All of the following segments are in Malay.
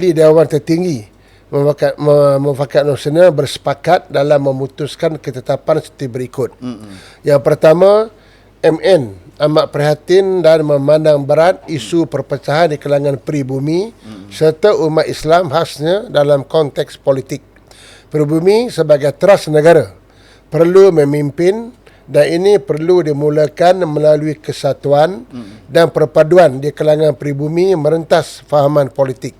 di Dewan Tertinggi Mufakat, Mufakat Nasional bersepakat dalam memutuskan ketetapan seperti berikut. Mm-hmm. Yang pertama, MN amat prihatin dan memandang berat isu perpecahan di kalangan peribumi mm-hmm. serta umat Islam khasnya dalam konteks politik. Peribumi sebagai teras negara perlu memimpin dan ini perlu dimulakan melalui kesatuan mm-hmm. dan perpaduan di kalangan peribumi merentas fahaman politik.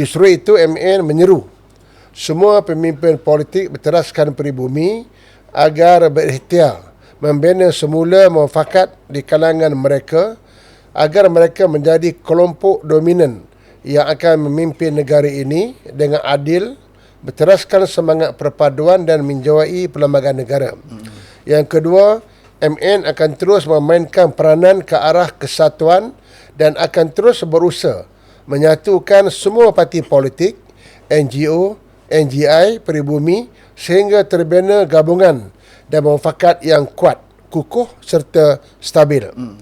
Justru itu MN menyeru semua pemimpin politik berteraskan peribumi agar berikhtiar membina semula muafakat di kalangan mereka agar mereka menjadi kelompok dominan yang akan memimpin negara ini dengan adil, berteraskan semangat perpaduan dan menjawai perlembagaan negara. Yang kedua, MN akan terus memainkan peranan ke arah kesatuan dan akan terus berusaha menyatukan semua parti politik, NGO, NGI, peribumi sehingga terbina gabungan dan mufakat yang kuat, kukuh serta stabil. Hmm.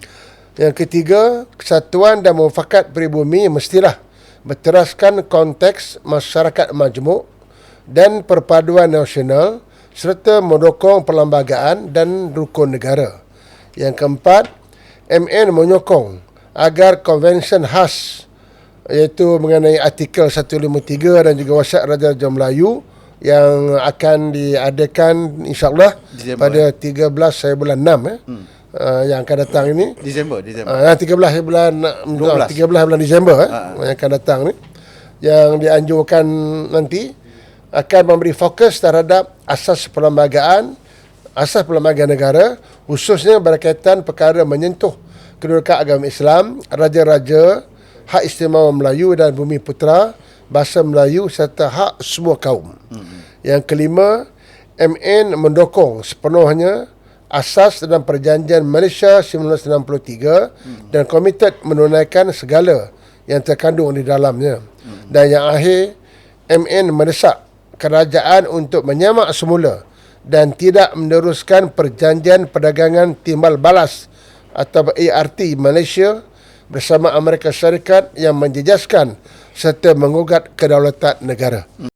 Yang ketiga, kesatuan dan mufakat peribumi mestilah berteraskan konteks masyarakat majmuk dan perpaduan nasional serta mendukung perlembagaan dan rukun negara. Yang keempat, MN menyokong agar konvensyen khas iaitu mengenai artikel 153 dan juga WhatsApp Raja-Raja Melayu yang akan diadakan insyaAllah pada 13 saya bulan 6 eh. Hmm. Uh, yang akan datang ini Disember Disember. Uh, 13 bulan 12. 13 bulan Disember eh, uh-huh. yang akan datang ni yang dianjurkan nanti akan memberi fokus terhadap asas perlembagaan asas perlembagaan negara khususnya berkaitan perkara menyentuh kedudukan agama Islam raja-raja hak istimewa Melayu dan bumi putera, bahasa Melayu serta hak semua kaum. Hmm. Yang kelima, MN mendukung sepenuhnya asas dan perjanjian Malaysia 1963 hmm. dan komited menunaikan segala yang terkandung di dalamnya. Hmm. Dan yang akhir, MN mendesak kerajaan untuk menyamak semula dan tidak meneruskan perjanjian perdagangan timbal balas atau ART Malaysia bersama Amerika Syarikat yang menjejaskan serta mengugat kedaulatan negara. Hmm.